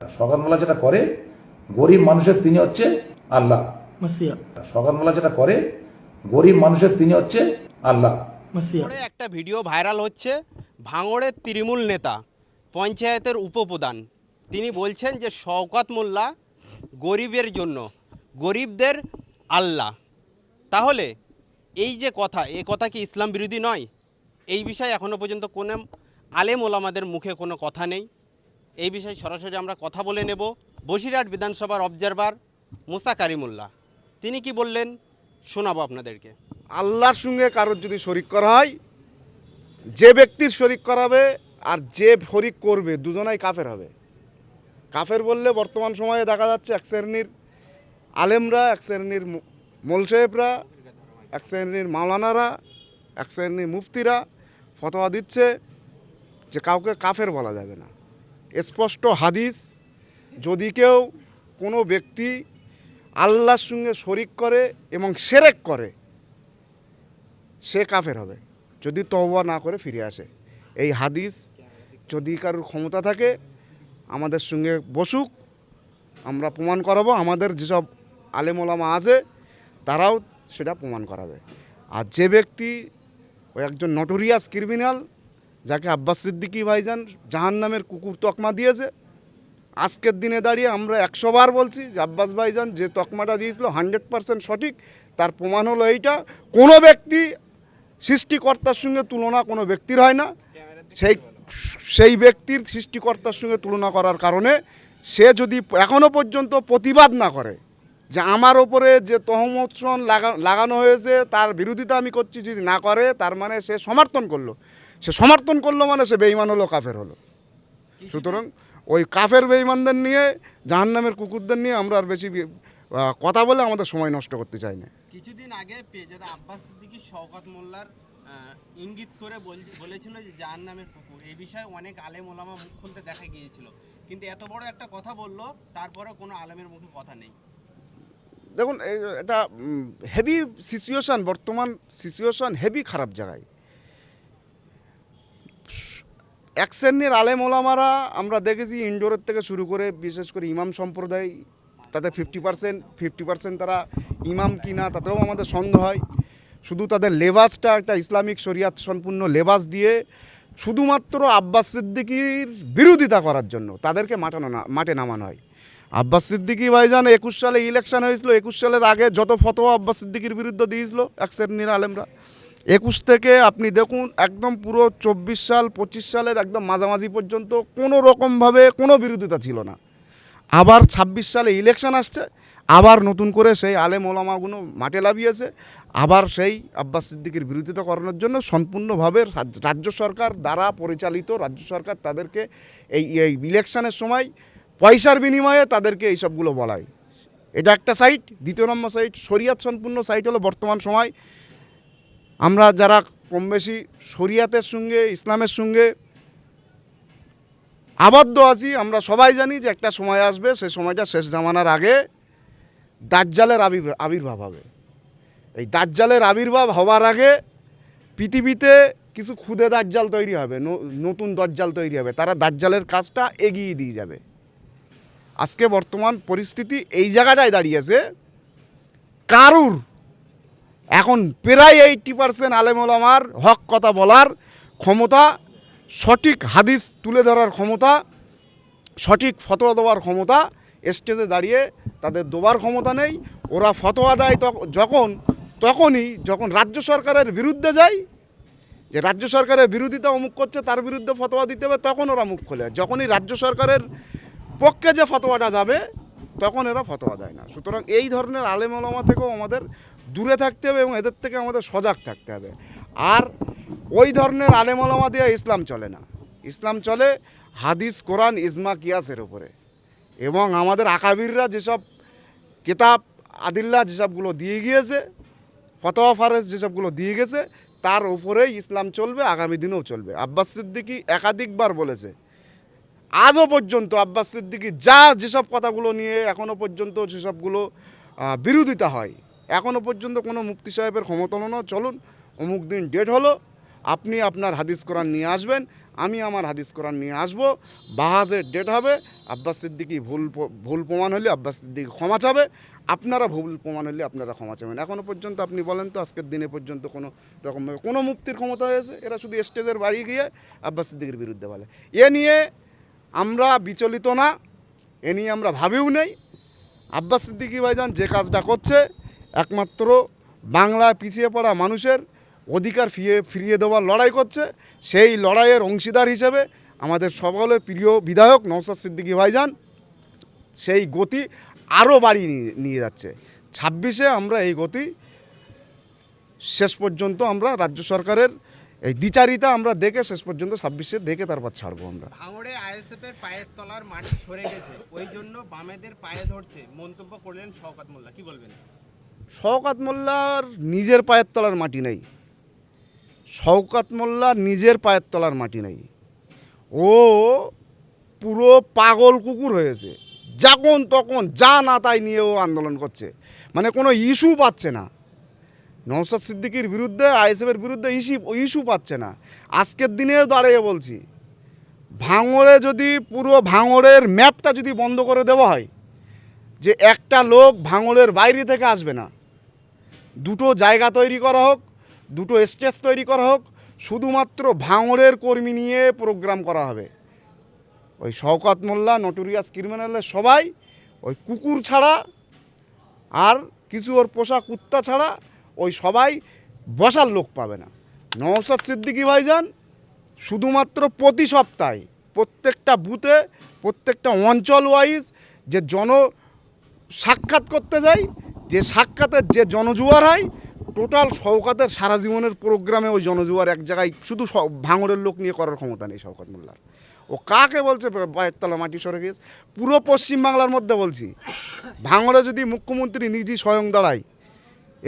সকালবেলা যেটা করে গরিব মানুষের তিনি হচ্ছে আল্লাহ। সকালবেলা যেটা করে গরিব মানুষের তিনি হচ্ছে আল্লাহ। একটা ভিডিও ভাইরাল হচ্ছে ভাঙড়ের তৃণমূল নেতা পঞ্চায়েতের উপপ্রধান। তিনি বলছেন যে শওকত মোল্লা গরিবের জন্য গরিবদের আল্লাহ। তাহলে এই যে কথা এ কথা কি ইসলাম বিরোধী নয়? এই বিষয়ে এখনও পর্যন্ত কোনো আলেম ওলামাদের মুখে কোনো কথা নেই। এই বিষয়ে সরাসরি আমরা কথা বলে নেব। বসিরহাট বিধানসভার অবজারভার মুসা কারিমুল্লাহ, তিনি কি বললেন শোনাবো আপনাদেরকে। আল্লাহর সঙ্গে কারোর যদি শরিক করা হয়, যে ব্যক্তির শরিক করাবে আর যে শরিক করবে, দুজনাই কাফের হবে। কাফের বললে বর্তমান সময়ে দেখা যাচ্ছে এক শ্রেণির আলেমরা, এক শ্রেণির মোল সাহেবরা, এক শ্রেণির মাওলানারা, এক শ্রেণির মুফতিরা ফতোয়া দিচ্ছে যে কাউকে কাফের বলা যাবে না। স্পষ্ট হাদিস, যদি কেউ কোনো ব্যক্তি আল্লাহর সঙ্গে শরিক করে এবং সেরেক করে, সে কাফের হবে, যদি তওবা না করে ফিরে আসে। এই হাদিস যদি কারোর ক্ষমতা থাকে, আমাদের সঙ্গে বসুক, আমরা প্রমাণ করাবো, আমাদের যেসব আলেমোলামা আছে, তারাও সেটা প্রমাণ করাবে। আর যে ব্যক্তি ওই একজন নটোরিয়াস ক্রিমিনাল যাকে আব্বাস সিদ্দিকী ভাইজান জাহান নামের কুকুর তকমা দিয়েছে, আজকের দিনে দাঁড়িয়ে আমরা একশো বার বলছি যে আব্বাস ভাইজান যে তকমাটা দিয়েছিল হান্ড্রেড পার্সেন্ট সঠিক, তার প্রমাণ হলো এইটা, কোনো ব্যক্তি সৃষ্টিকর্তার সঙ্গে তুলনা কোনো ব্যক্তির হয় না। সেই সেই ব্যক্তির সৃষ্টিকর্তার সঙ্গে তুলনা করার কারণে সে যদি এখনও পর্যন্ত প্রতিবাদ না করে যে আমার ওপরে যে তহমৎসন লাগা লাগানো হয়েছে, তার বিরোধিতা আমি করছি যদি না করে, তার মানে সে সমর্থন করল। সে সমর্থন করল মানে সে বেইমান হলো, কাফের হলো। সুতরাং ওই কাফের বেঈমানদের নিয়ে, জাহান্নামের কুকুরদের নিয়ে আমরা আর বেশি কথা বলে আমাদের সময় নষ্ট করতে চাই না। কিছুদিন আগে পেজাদা আব্বাস সিদ্দিকী শওকত মোল্লার ইঙ্গিত করে বল- বলেছিল যে জাহান নামের কুকুর। এই বিষয়ে অনেক আলেম ওলামা মুখ খুলতে দেখা গিয়েছিল। কিন্তু এত বড় একটা কথা বলল তারপরে কোনো আলেমের মুখে কথা নেই। দেখুন এটা হেভি সিচুয়েশান বর্তমান সিচুয়েশান হেভি খারাপ জায়গায়। এক শ্রেণির আলেম ওলামারা, আমরা দেখেছি ইনডোরের থেকে শুরু করে, বিশেষ করে ইমাম সম্প্রদায়, তাতে ফিফটি পার্সেন্ট ফিফটি পার্সেন্ট তারা ইমাম কিনা, তাতেও আমাদের সন্দেহ হয়। শুধু তাদের লেবাসটা একটা ইসলামিক শরিয়াত সম্পূর্ণ লেবাস দিয়ে, শুধুমাত্র আব্বাস সিদ্দিকির বিরোধিতা করার জন্য, তাদেরকে মাটানো না মাঠে নামানো হয়। আব্বাস সিদ্দিকি ভাইজান একুশ সালে ইলেকশন হয়েছিল, একুশ সালের আগে যত ফতোয়া আব্বাস সিদ্দিকির বিরুদ্ধে দিয়েছিল, এক শ্রেণির আলেমরা। একুশ থেকে আপনি দেখুন, একদম পুরো চব্বিশ সাল, পঁচিশ সালের একদম মাঝামাঝি পর্যন্ত কোনো রকমভাবে কোনো বিরোধিতা ছিল না। আবার ছাব্বিশ সালে ইলেকশন আসছে, আবার নতুন করে সেই আলেম ওলামাগুলো মাঠে লাভিয়েছে আবার সেই আব্বাস সিদ্দিকির বিরোধিতা করানোর জন্য সম্পূর্ণভাবে রাজ- রাজ্য সরকার দ্বারা পরিচালিত রাজ্য সরকার তাদেরকে এই এই ইলেকশনের সময় পয়সার বিনিময়ে তাদেরকে এইসবগুলো বলায়। এটা একটা সাইট দ্বিতীয় নম্বর সাইট শরিয়াত সম্পূর্ণ সাইট হলো বর্তমান সময়। আমরা যারা কম বেশি শরিয়াতের সঙ্গে, ইসলামের সঙ্গে আবদ্ধ আছি, আমরা সবাই জানি যে একটা সময় আসবে সেই সময়টা শেষ জামানার আগে দাজ্জালের আবির, আবির্ভাব হবে। এই দাজ্জালের আবির্ভাব হওয়ার আগে পৃথিবীতে কিছু ক্ষুদে দাজ্জাল তৈরি হবে নতুন দজ্জাল তৈরি হবে। তারা দাজ্জালের কাজটা এগিয়ে দিয়ে যাবে। আজকে বর্তমান পরিস্থিতি এই জায়গাটায় দাঁড়িয়েছে। কারুর? এখন প্রায় এইটটি পার্সেন্ট আলেমোলামার হক কথা বলার ক্ষমতা, সঠিক হাদিস তুলে ধরার ক্ষমতা, সঠিক ফতোয়া দেওয়ার ক্ষমতা স্টেজে দাঁড়িয়ে তাদের দেওয়ার ক্ষমতা নেই। ওরা ফতোয়া দেয় যখন, তখনই যখন রাজ্য সরকারের বিরুদ্ধে যায়, যে রাজ্য সরকারের বিরোধিতা অমুক করছে, তার বিরুদ্ধে ফতোয়া দিতে হবে, তখন ওরা মুখ খোলে। যখনই রাজ্য সরকারের পক্ষে যে ফতোয়াটা যাবে, তখন এরা ফতোয়া দেয় না। সুতরাং এই ধরনের আলেম থেকেও আমাদের দূরে থাকতে হবে এবং এদের থেকে আমাদের সজাগ থাকতে হবে। আর ওই ধরনের আলেম ওলামা দিয়ে ইসলাম চলে না। ইসলাম চলে হাদিস, কোরআন, ইজমা, কিয়াসের উপরে। এবং আমাদের আকাবিররা যেসব কিতাব, আদিল্লা যেসবগুলো দিয়ে গিয়েছে, ফতোয়া ফারেজ যেসবগুলো দিয়ে গেছে, তার উপরেই ইসলাম চলবে, আগামী দিনেও চলবে। আব্বাস সিদ্দিকি একাধিকবার বলেছে আজও পর্যন্ত আব্বাস সিদ্দিকি যা যেসব কথাগুলো নিয়ে এখনও পর্যন্ত সেসবগুলো বিরোধিতা হয় এখনও পর্যন্ত কোনো মুফতি সাহেবের ক্ষমতা না। চলুন, অমুক দিন ডেট হলো, আপনি আপনার হাদিস কোরআন নিয়ে আসবেন, আমি আমার হাদিস কোরআন নিয়ে আসব, বাহাজের ডেট হবে, আব্বাস সিদ্দিকি ভুল ভুল প্রমাণ হলে আব্বাস সিদ্দিকি ক্ষমা চাবে, আপনারা ভুল প্রমাণ হলে আপনারা ক্ষমা চাবেন। এখনও পর্যন্ত আপনি বলেন তো, আজকের দিনে পর্যন্ত কোনো রকমভাবে কোনো মুক্তির ক্ষমতা হয়েছে? এরা শুধু স্টেজের বাড়ি গিয়ে আব্বাস সিদ্দিকির বিরুদ্ধে বলে। এ নিয়ে আমরা বিচলিত না, এ নিয়ে আমরা ভাবিও নেই। আব্বাস সিদ্দিকি ভাইজান যে কাজটা করছে, একমাত্র বাংলা পিছিয়ে পড়া মানুষের অধিকার ফিরিয়ে ফিরিয়ে দেওয়ার লড়াই করছে। সেই লড়াইয়ের অংশীদার হিসেবে আমাদের সকলের প্রিয় বিধায়ক নৌসাদ সিদ্দিকি ভাইজান সেই গতি আরও বাড়িয়ে নিয়ে নিয়ে যাচ্ছে। ছাব্বিশে আমরা এই গতি, শেষ পর্যন্ত আমরা রাজ্য সরকারের এই দ্বিচারিতা আমরা দেখে শেষ পর্যন্ত ছাব্বিশে দেখে তারপর ছাড়বো আমরা। ভাঙড়ে আইএসএফ এর পায়ের তলার মাটি সরে গেছে ওই জন্য বামেদের পায়ে ধরছে মন্তব্য করলেন শওকত মোল্লা কি বলবেন? শওকাত মোল্লার নিজের পায়ের তলার মাটি নেই। শওকাত মোল্লার নিজের পায়ের তলার মাটি নেই। ও পুরো পাগল কুকুর হয়েছে। যখন তখন যা না তাই নিয়ে ও আন্দোলন করছে। মানে কোনো ইস্যু পাচ্ছে না। নৌসাদ সিদ্দিকির বিরুদ্ধে, আইএসএফের বিরুদ্ধে ইস্যু ইস্যু পাচ্ছে না। আজকের দিনেও দাঁড়িয়ে বলছি, ভাঙড়ে যদি পুরো ভাঙড়ের ম্যাপটা যদি বন্ধ করে দেওয়া হয়, যে একটা লোক ভাঙড়ের বাইরে থেকে আসবে না, দুটো জায়গা তৈরি করা হোক, দুটো স্টেজ তৈরি করা হোক, শুধুমাত্র ভাঙড়ের কর্মী নিয়ে প্রোগ্রাম করা হবে। ওই শওকত মোল্লা নটোরিয়াস ক্রিমিনালের সবাই, ওই কুকুর ছাড়া আর কিছু ওর পোষা কুত্তা ছাড়া ওই সবাই বসার লোক পাবে না। নওসাদ সিদ্দিকি ভাইজান শুধুমাত্র প্রতি সপ্তাহে প্রত্যেকটা বুথে, প্রত্যেকটা অঞ্চল ওয়াইজ যে জন সাক্ষাৎ করতে যাই যে সাক্ষাতের যে জনজুয়ার হয় টোটাল শওকাতের সারা জীবনের প্রোগ্রামে ওই জনজুয়ার এক জায়গায় শুধু ভাঙড়ের লোক নিয়ে করার ক্ষমতা নেই শওকত মোল্লার। ও কাকে বলছে? পায়ের তলা মাটি সরে গিয়েছে। পুরো পশ্চিমবাংলার মধ্যে বলছি, ভাঙড়ে যদি মুখ্যমন্ত্রী নিজেই স্বয়ং দাঁড়ায়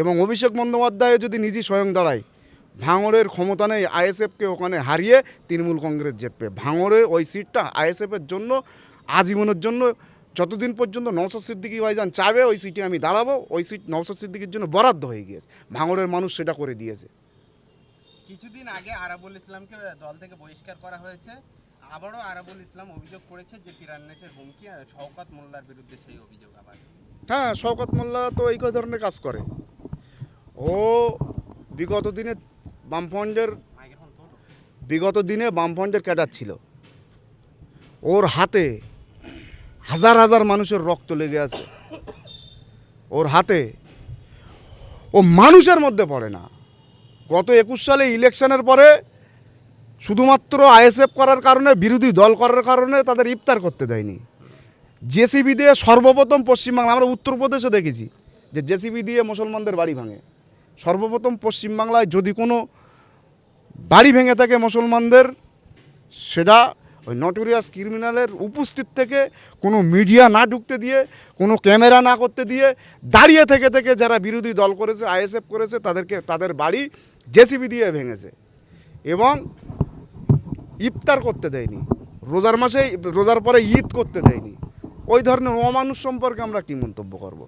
এবং অভিষেক বন্দ্যোপাধ্যায় যদি নিজেই স্বয়ং দাঁড়ায় ভাঙড়ের ক্ষমতা নেই আইএসএফকে ওখানে হারিয়ে তৃণমূল কংগ্রেস জিতবে। ভাঙড়ের ওই সিটটা আইএসএফের জন্য আজীবনের জন্য যতদিন পর্যন্ত নৌসদ সিদ্দিকি ভাইজান চাবে ওই সিটে আমি দাঁড়াবো ওই সিট নৌসদ সিদ্দিকির জন্য বরাদ্দ হয়ে গিয়েছে। ভাঙড়ের মানুষ সেটা করে দিয়েছে। কিছুদিন আগে আরাবুল ইসলামকে দল থেকে বহিষ্কার করা হয়েছে। আবারও আরাবুল ইসলাম অভিযোগ করেছে যে পিরান্নেসের হুমকি শওকত মোল্লার বিরুদ্ধে সেই অভিযোগ আবার। হ্যাঁ শওকত মোল্লা তো এই ধরনের কাজ করে। ও বিগত দিনে বামফ্রন্টের বিগত দিনে বামফ্রন্টের ক্যাডার ছিল। ওর হাতে হাজার হাজার মানুষের রক্ত লেগে আছে। ওর হাতে ও মানুষের মধ্যে পড়ে না। গত একুশ সালে ইলেকশনের পরে শুধুমাত্র আইএসএফ করার কারণে, বিরোধী দল করার কারণে তাদের ইফতার করতে দেয়নি। জেসিবি দিয়ে সর্বপ্রথম পশ্চিমবাংলা, আমরা উত্তরপ্রদেশে দেখেছি যে জেসিবি দিয়ে মুসলমানদের বাড়ি ভাঙে। সর্বপ্রথম পশ্চিমবাংলায় যদি কোনো বাড়ি ভেঙে থাকে মুসলমানদের, সেটা ওই নটোরিয়াস ক্রিমিনালের উপস্থিত থেকে কোনো মিডিয়া না ঢুকতে দিয়ে, কোনো ক্যামেরা না করতে দিয়ে, দাঁড়িয়ে থেকে থেকে যারা বিরোধী দল করেছে আইএসএফ করেছে, তাদেরকে, তাদের বাড়ি জেসিবি দিয়ে ভেঙেছে এবং ইফতার করতে দেয়নি। রোজার মাসে রোজার পরে ঈদ করতে দেয়নি। ওই ধরনের অমানুষ সম্পর্কে আমরা কী মন্তব্য করব?